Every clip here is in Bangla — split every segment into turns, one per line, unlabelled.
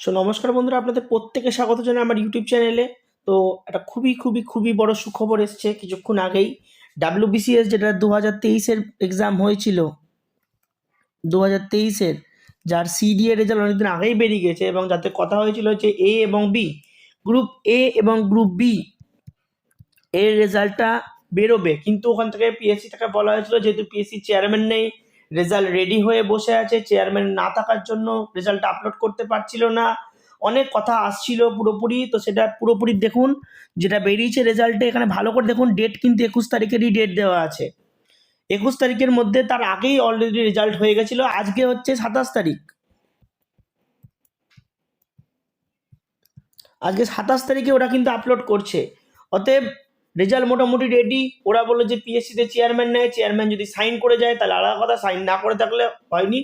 সো নমস্কার বন্ধুরা, আপনাদের প্রত্যেকে স্বাগত জানাই আমার ইউটিউব চ্যানেলে তো, একটা খুবই খুবই খুবই বড় সুখবর এসছে কিছুক্ষণ আগেই। ডাব্লিউবিসিএস যেটা দু হাজার তেইশের এক্সাম হয়েছিল দু হাজার তেইশের, যার সিডিএ রেজাল্ট অনেকদিন আগেই বেরিয়ে গেছে এবং যাতে কথা হয়েছিল হচ্ছে এ এবং বি গ্রুপ এ এবং গ্রুপ বি এর রেজাল্টটা বেরোবে। কিন্তু ওখান থেকে পিএসসি থেকে বলা হয়েছিল, যেহেতু পিএসসি চেয়ারম্যান নেই রেজাল্ট রেডি হয়ে বসে আছে, চেয়ারম্যান না থাকার জন্য রেজাল্ট আপলোড করতে পারছিল না। অনেক কথা আসছিল পুরোপুরি, তো সেটা পুরোপুরি দেখুন, যেটা বেরিয়েছে রেজাল্টে, এখানে ভালো করে দেখুন ডেট কিন্তু একুশ তারিখেরই ডেট দেওয়া আছে। একুশ তারিখের মধ্যে তার আগেই অলরেডি রেজাল্ট হয়ে গেছিল, আজকে হচ্ছে সাতাশ তারিখ। আজকে সাতাশ তারিখে ওরা কিন্তু আপলোড করছে। অতএব রেজাল্ট মোটামুটি রেডি ওরা বলল যে পিএসসিতে চেয়ারম্যান নেয় চেয়ারম্যান যদি সাইন করে যায় তাহলে আলাদা কথা সাইন না করে থাকলে হয়নি।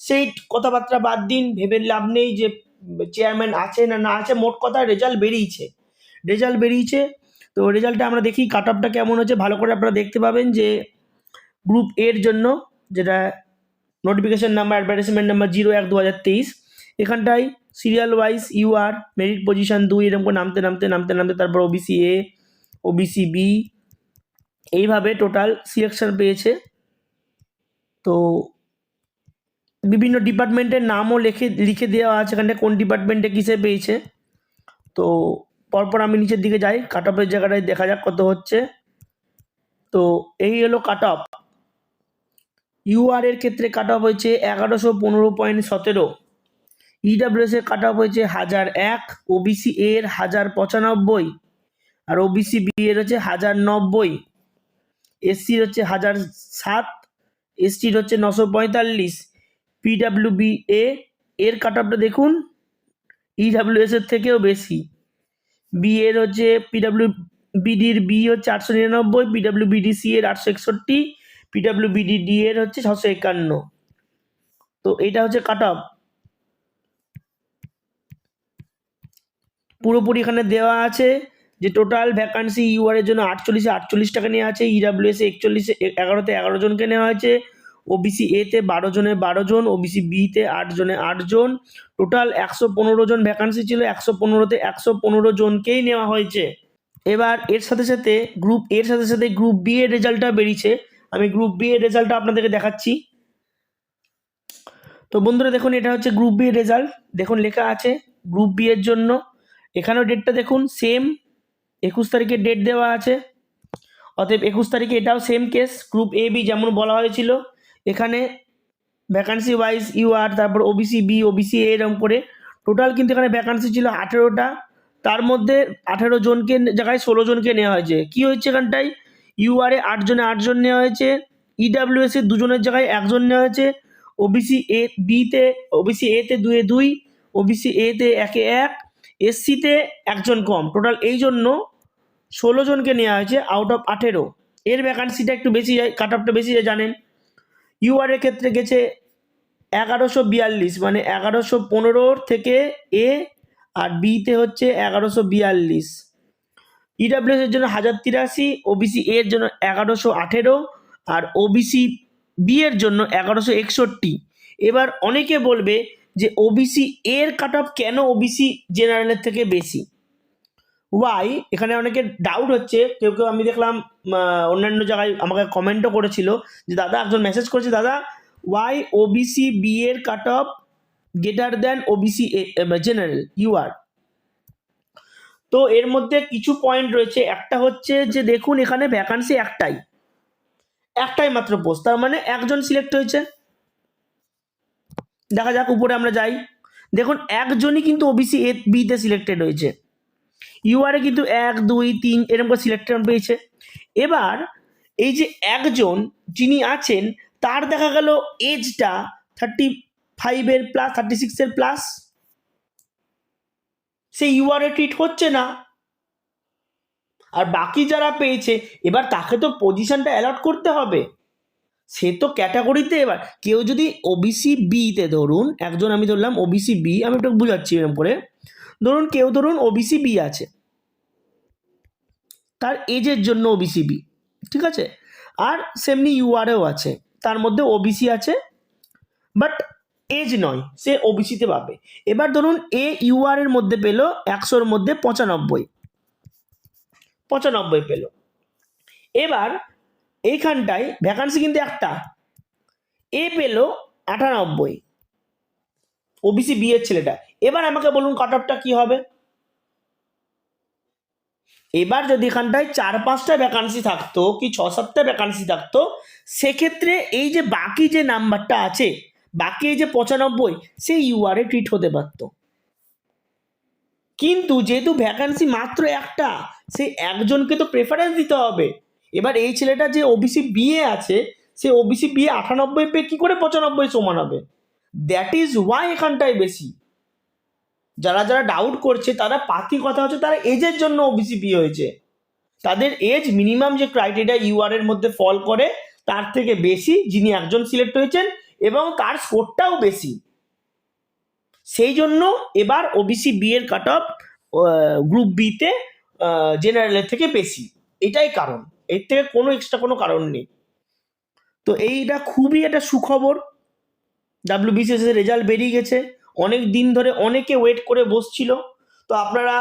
সেই কথাবার্তা বাদ দিন, ভেবে লাভ নেই যে চেয়ারম্যান আছে না না আছে, মোট কথা রেজাল্ট বেরিয়েছে। রেজাল্ট বেরিয়েছে। তো রেজাল্টটা আমরা দেখি কাট অফটা কেমন হচ্ছে, ভালো করে আপনারা দেখতে পাবেন যে গ্রুপ এর জন্য যেটা notification number advertisement number zero এক দু হাজার তেইশ, এখানটায় serial wise UR merit position দুই, এরকম করে নামতে নামতে নামতে নামতে, তারপর ওবিসি এ ওবিসি বি এইভাবে টোটাল সিলেকশন পেয়েছে। তো বিভিন্ন ডিপার্টমেন্টের নামও লিখে লিখে দেওয়া আছে এখানে কোন ডিপার্টমেন্টে কিসে পেয়েছে। তো পরপর আমি নিচের দিকে যাই কাট অফের জায়গাটায় দেখা যাক কত হচ্ছে। তো এই হলো কাট অফ ইউআর ক্ষেত্রে কাট অফ হয়েছে এগারোশো পনেরো পয়েন্ট সতেরো। ইডাব্লিউএস এর কাট অফ হয়েছে হাজার এক ওবিসি এর হাজার পঁচানব্বই। আর ওবিসি বি এর হচ্ছে হাজার নব্বই। এসসির হচ্ছে হাজার সাত। এসটির হচ্ছে নশো পঁয়তাল্লিশ। পিডাব্লিউ বি এ এর কাট অফটা দেখুন ইডাব্লিউএস এর থেকেও বেশি। বি এর হচ্ছে পিডাব্লিউ বিডির বি হচ্ছে আটশো নিরানব্বই পিডাব্লিউ বিডি সি এর আটশো একষট্টি পিডাব্লিউ বিডি ডি এর হচ্ছে ছশো একান্ন। তো এটা হচ্ছে কাট অফ পুরোপুরি এখানে দেওয়া আছে। যে টোটাল ভ্যাকান্সি ইউআর এর জন্য আটচল্লিশে আটচল্লিশ টাকা নেওয়া আছে ইডাব্লিউএস একচল্লিশে এগারোতে এগারো জনকে নেওয়া হয়েছে ওবিসি এতে বারো জনে বারো জন ওবিসি বিতে আট জনে আট জন। টোটাল একশো পনেরো জন ভ্যাকান্সি ছিল, একশো পনেরোতে একশো পনেরো জনকেই নেওয়া হয়েছে। এবার এর সাথে সাথে গ্রুপ এর সাথে সাথে গ্রুপ বি এর রেজাল্টটা বেরিয়েছে। আমি গ্রুপ বি এর রেজাল্টটা আপনাদেরকে দেখাচ্ছি। তো বন্ধুরা দেখুন, এটা হচ্ছে গ্রুপ বি এর রেজাল্ট দেখুন, লেখা আছে গ্রুপ বি এর জন্য। এখানেও ডেটটা দেখুন সেম একুশ তারিখে ডেট দেওয়া আছে। অতএব একুশ তারিখে এটাও same case group A B যেমন বলা হয়েছিল। এখানে ভ্যাকান্সি ওয়াইজ ইউআর তারপর ওবিসি বি ওবিসি এ এরকম করে। টোটাল কিন্তু এখানে ভ্যাকান্সি ছিল আঠেরোটা। তার মধ্যে আঠেরো জনকে, জায়গায় ষোলো জনকে নেওয়া হয়েছে। কি হয়েছে এখানটায়? ইউআরে আটজনে আটজন নেওয়া হয়েছে। ইডাব্লিউএস এর দুজনের জায়গায় একজন নেওয়া হয়েছে। ওবিসি এ বিতে ওবিসি এতে দুয়ে দুই ওবিসি এতে একে এক এসসিতে একজন কম। টোটাল এই জন্য ষোলো জনকে নেওয়া হয়েছে আউট অফ আঠেরো। এর ভ্যাকান্সিটা একটু বেশি যায় কাট অফটা বেশি যায়, জানেন? ইউআর এর ক্ষেত্রে গেছে এগারোশো বিয়াল্লিশ মানে এগারোশো পনেরোর থেকে এ আর বিতে হচ্ছে এগারোশো বিয়াল্লিশ। ইডাব্লিউএস এর জন্য হাজার তিরাশি ওবিসি এর জন্য এগারোশো আঠেরো, আর ওবিসি বি এর জন্য এগারোশো একষট্টি। এবার অনেকে বলবে যে ওবিসি এর কাট অফ কেন ওবিসি জেনারেলের থেকে বেশি? ওয়াই এখানে অনেকে ডাউট হচ্ছে। কেউ কেউ আমি দেখলাম অন্যান্য জায়গায় আমাকে কমেন্টও করেছিল যে, দাদা, একজন মেসেজ করেছে, দাদা ওয়াই ওবিসি বি এর কাট অফ গেটার দেন ওবিসি জেনারেল ইউআর তো এর মধ্যে কিছু পয়েন্ট রয়েছে। একটা হচ্ছে যে, দেখুন, এখানে ভ্যাকান্সি একটাই। একটাই মাত্র পোস্ট তার মানে একজন সিলেক্ট হয়েছে। দেখা যাক, উপরে আমরা যাই। দেখুন, একজনই কিন্তু ওবিসি এ বিতে সিলেক্টেড হয়েছে। ইউআরে কিন্তু এক, দুই, তিন, এরকম করে সিলেক্টেড পেয়েছে। এবার, এই যে একজন যিনি আছেন, তার দেখা গেল এজটা থার্টি ফাইভের প্লাস থার্টি সিক্সের প্লাস সে ইউআরএ ট্রিট হচ্ছে না। আর বাকি যারা পেয়েছে, এবার তাকে তো পজিশনটা অ্যালট করতে হবে। সে তো ক্যাটাগরিতে এবার। কেউ যদি ওবিসি বিতে ধরুন, একজন আমি ধরলাম ওবিসি বি আমি একটু বুঝাচ্ছি এরকম করে। ধরুন কেউ ধরুন ওবিসি বি আছে। তার এজের জন্য ওবিসি বি ঠিক আছে? আর সেমনি ইউআরএও আছে। তার মধ্যে ওবিসি আছে বাট এজ নয়, সে ওবিসিতে পাবে। এবার ধরুন এ ইউআর এর মধ্যে পেল একশোর মধ্যে পঁচানব্বই। পঁচানব্বই পেল। এবার এইখানটায় ভ্যাকান্সি কিন্তু একটা। এ পেল আটানব্বই। ওবিসি বি এর ছেলেটা। এবার আমাকে বলুন কাট অফটা কি হবে? এবার যদি এখানটায় চার পাঁচটা ভ্যাকান্সি থাকতো কি ছ সাতটা ভ্যাকান্সি থাকতো, সেক্ষেত্রে এই যে বাকি যে নাম্বারটা আছে, বাকি এই যে পঁচানব্বই, সে ইউআরএ ট্রিট হতে পারতো। কিন্তু যেহেতু ভ্যাকান্সি মাত্র একটা, সে একজনকে তো প্রেফারেন্স দিতে হবে। এবার এই ছেলেটা যে ওবিসি বিএ আছে, সে ওবিসি বিএ আটানব্বই পেয়ে কী করে পঁচানব্বই সমান হবে? দ্যাট ইজ ওয়াই এখানটায় বেশি। যারা যারা ডাউট করছে, তারা পাতি কথা হচ্ছে তারা এজের জন্য ওবিসি বিয়ে হয়েছে। তাদের এজ মিনিমাম যে ক্রাইটেরিয়া ইউআর এর মধ্যে ফল করে, তার থেকে বেশি যিনি একজন সিলেক্ট হয়েছেন এবং তার স্কোরটাও বেশি। সেই জন্য এবার ওবিসি বি এর কাট অফ গ্রুপ বিতে জেনারেলের থেকে বেশি। এটাই কারণ। এর থেকে কোনো এক্সট্রা কোনো কারণ নেই। তো এইটা খুবই একটা সুখবর। ডাব্লিউবিসিএস এর রেজাল্ট বেরিয়ে গেছে। অনেক দিন ধরে অনেকে ওয়েট করে বসছিল। তো আপনারা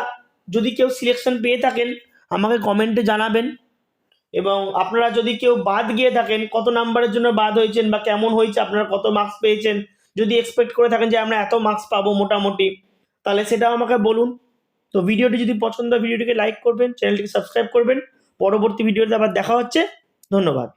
যদি কেউ সিলেকশন পেয়ে থাকেন, আমাকে কমেন্টে জানাবেন। এবং আপনারা যদি কেউ বাদ গিয়ে থাকেন, কত নাম্বারের জন্য বাদ হয়েছেন বা কেমন হয়েছে, আপনারা কত মার্কস পেয়েছেন, যদি এক্সপেক্ট করে থাকেন যে আমরা এত মার্কস পাবো মোটামুটি, তাহলে সেটাও আমাকে বলুন। তো ভিডিওটি যদি পছন্দ ভিডিওটিকে লাইক করবেন চ্যানেলটিকে সাবস্ক্রাইব করবেন। পরবর্তী ভিডিওতে আবার দেখা হচ্ছে। ধন্যবাদ।